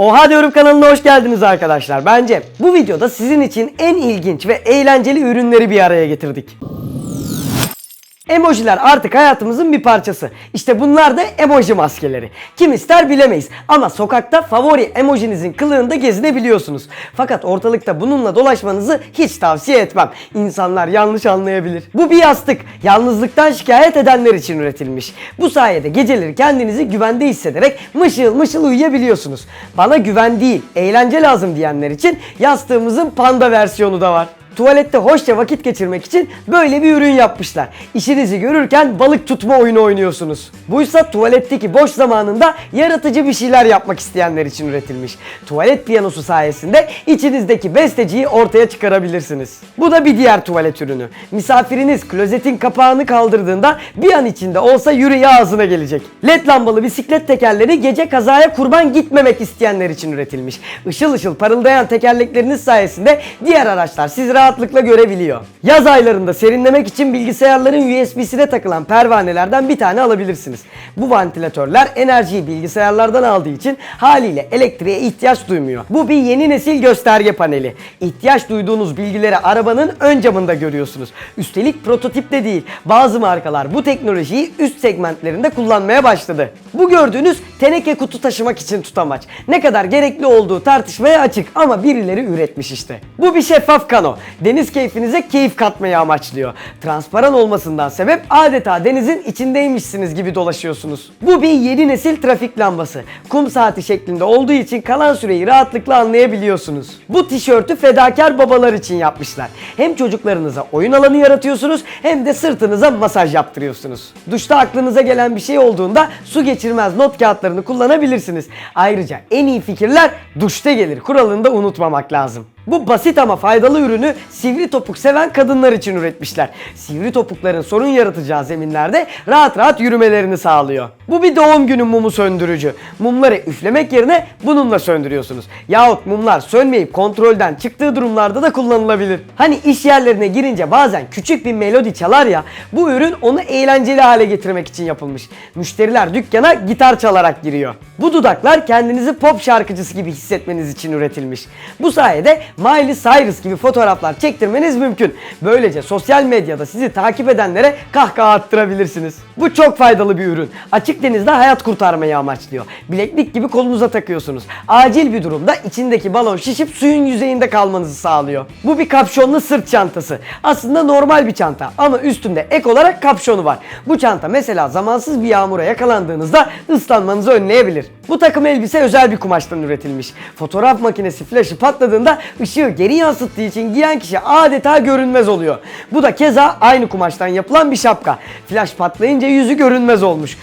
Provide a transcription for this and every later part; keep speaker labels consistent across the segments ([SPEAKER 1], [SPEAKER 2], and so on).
[SPEAKER 1] Oha diyorum kanalına hoş geldiniz arkadaşlar. Bence bu videoda sizin için en ilginç ve eğlenceli ürünleri bir araya getirdik. Emojiler artık hayatımızın bir parçası. İşte bunlar da emoji maskeleri. Kim ister bilemeyiz ama sokakta favori emojinizin kılığında gezinebiliyorsunuz. Fakat ortalıkta bununla dolaşmanızı hiç tavsiye etmem. İnsanlar yanlış anlayabilir. Bu bir yastık. Yalnızlıktan şikayet edenler için üretilmiş. Bu sayede geceleri kendinizi güvende hissederek mışıl mışıl uyuyabiliyorsunuz. Bana güven değil, eğlence lazım diyenler için yastığımızın panda versiyonu da var. Tuvalette hoşça vakit geçirmek için böyle bir ürün yapmışlar. İşinizi görürken balık tutma oyunu oynuyorsunuz. Buysa tuvaletteki boş zamanında yaratıcı bir şeyler yapmak isteyenler için üretilmiş. Tuvalet piyanosu sayesinde içinizdeki besteciyi ortaya çıkarabilirsiniz. Bu da bir diğer tuvalet ürünü. Misafiriniz klozetin kapağını kaldırdığında bir an içinde olsa yüreği ağzına gelecek. LED lambalı bisiklet tekerleri gece kazaya kurban gitmemek isteyenler için üretilmiş. Işıl ışıl parıldayan tekerlekleriniz sayesinde diğer araçlar sizi rahatlıkla görebiliyor. Yaz aylarında serinlemek için bilgisayarların USB'sine takılan pervanelerden bir tane alabilirsiniz. Bu vantilatörler enerjiyi bilgisayarlardan aldığı için haliyle elektriğe ihtiyaç duymuyor. Bu bir yeni nesil gösterge paneli. İhtiyaç duyduğunuz bilgileri arabanın ön camında görüyorsunuz. Üstelik prototip de değil. Bazı markalar bu teknolojiyi üst segmentlerinde kullanmaya başladı. Bu gördüğünüz teneke kutu taşımak için tutamaç. Ne kadar gerekli olduğu tartışmaya açık ama birileri üretmiş işte. Bu bir şeffaf kano. Deniz keyfinize keyif katmayı amaçlıyor. Transparan olmasından sebep adeta denizin içindeymişsiniz gibi dolaşıyorsunuz. Bu bir yeni nesil trafik lambası. Kum saati şeklinde olduğu için kalan süreyi rahatlıkla anlayabiliyorsunuz. Bu tişörtü fedakar babalar için yapmışlar. Hem çocuklarınıza oyun alanı yaratıyorsunuz hem de sırtınıza masaj yaptırıyorsunuz. Duşta aklınıza gelen bir şey olduğunda su geçirmez not kağıtlarını kullanabilirsiniz. Ayrıca en iyi fikirler duşta gelir. Kuralını da unutmamak lazım. Bu basit ama faydalı ürünü sivri topuk seven kadınlar için üretmişler. Sivri topukların sorun yaratacağı zeminlerde rahat rahat yürümelerini sağlıyor. Bu bir doğum günü mumu söndürücü. Mumları üflemek yerine bununla söndürüyorsunuz. Yahut mumlar sönmeyip kontrolden çıktığı durumlarda da kullanılabilir. Hani iş yerlerine girince bazen küçük bir melodi çalar ya, bu ürün onu eğlenceli hale getirmek için yapılmış. Müşteriler dükkana gitar çalarak giriyor. Bu dudaklar kendinizi pop şarkıcısı gibi hissetmeniz için üretilmiş. Bu sayede Miley Cyrus gibi fotoğraflar çektirmeniz mümkün. Böylece sosyal medyada sizi takip edenlere kahkaha attırabilirsiniz. Bu çok faydalı bir ürün. Açık denizde hayat kurtarmayı amaçlıyor. Bileklik gibi kolunuza takıyorsunuz. Acil bir durumda içindeki balon şişip suyun yüzeyinde kalmanızı sağlıyor. Bu bir kapşonlu sırt çantası. Aslında normal bir çanta ama üstünde ek olarak kapşonu var. Bu çanta mesela zamansız bir yağmura yakalandığınızda ıslanmanızı önleyebilir. Bu takım elbise özel bir kumaştan üretilmiş. Fotoğraf makinesi flaşı patladığında ışığı geri yansıttığı için giyen kişi adeta görünmez oluyor. Bu da keza aynı kumaştan yapılan bir şapka. Flaş patlayınca yüzü görünmez olmuş.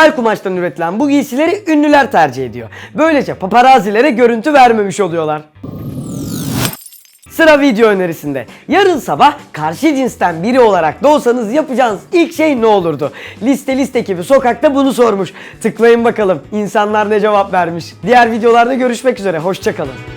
[SPEAKER 1] Özel kumaştan üretilen bu giysileri ünlüler tercih ediyor. Böylece paparazilere görüntü vermemiş oluyorlar. Sıra video önerisinde. Yarın sabah karşı cinsten biri olarak doğsanız yapacağınız ilk şey ne olurdu? Liste liste ekibi sokakta bunu sormuş. Tıklayın bakalım insanlar ne cevap vermiş. Diğer videolarda görüşmek üzere. Hoşçakalın.